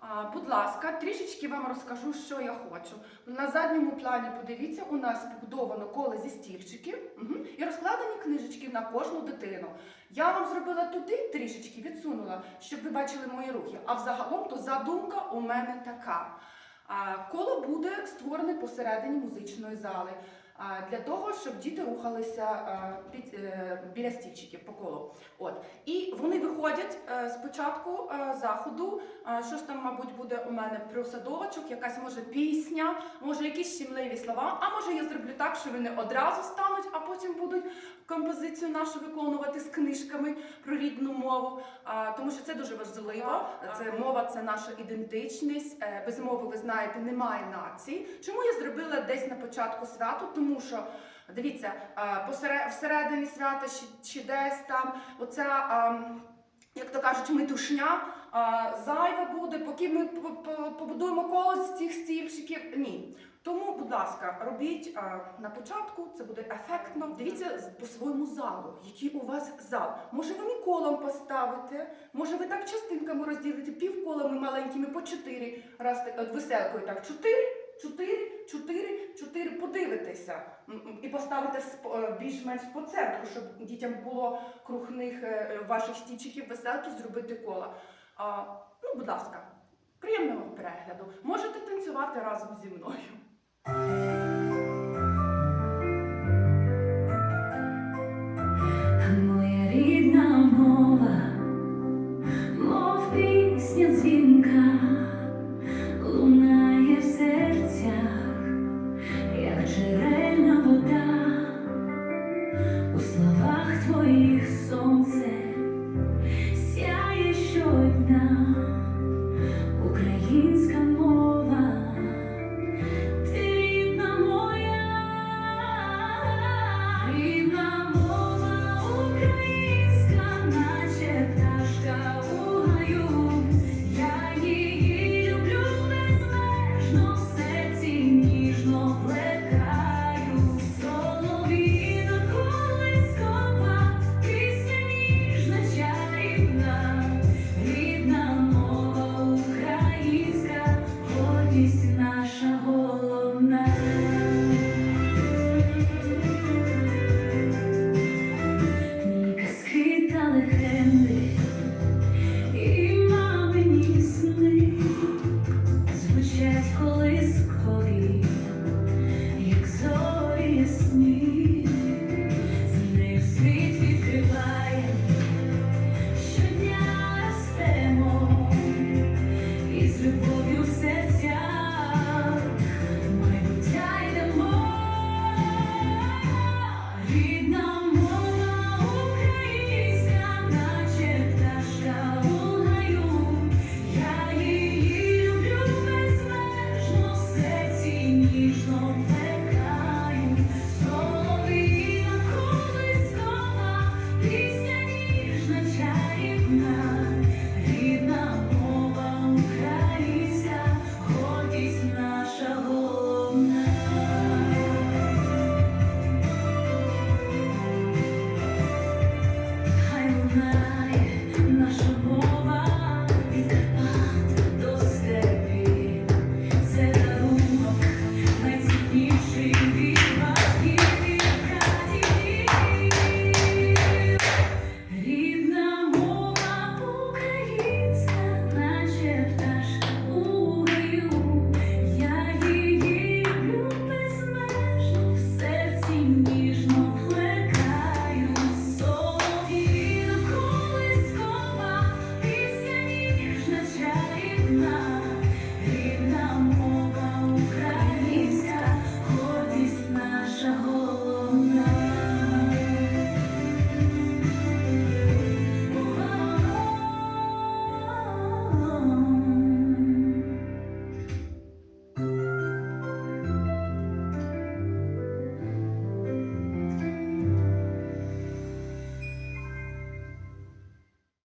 А, будь ласка, трішечки вам розкажу, що я хочу. На задньому плані, подивіться, у нас побудовано коло зі стільчиків і розкладені книжечки на кожну дитину. Я вам зробила туди трішечки, відсунула, щоб ви бачили мої рухи. А взагалом то задумка у мене така. Коло буде створене посередині музичної зали для того, щоб діти рухалися а, під, е, біля стільчиків по колу. От. І вони виходять е, спочатку е, заходу. е, Що ж там, мабуть, буде у мене просадочок, якась може пісня, може якісь щемливі слова. А може я зроблю так, що вони одразу стануть, а потім будуть композицію нашу виконувати з книжками про рідну мову. Тому що це дуже важливо. Це мова, це наша ідентичність. Е, Без мови, ви знаєте, немає нації. Чому я зробила десь на початку святу? Тому що дивіться, всередині свята чи, десь там оця. Як то кажуть, метушня зайва буде, поки ми по- по- побудуємо коло з цих стільчиків. Ні. Тому, будь ласка, робіть на початку, це буде ефектно. Дивіться по своєму залу, який у вас зал. Може, ви не колом поставите, може, ви так частинками розділите, півколами маленькими по чотири, раз веселкою так, чотири, чотири, чотири, чотири, м, і поставите сп- е, більш-менш по центру, щоб дітям було круг них е, е, ваших стільчиків веселки зробити кола. А, ну, будь ласка, приємного перегляду. Можете танцювати разом зі мною. Моя рідна мова, now. Yeah.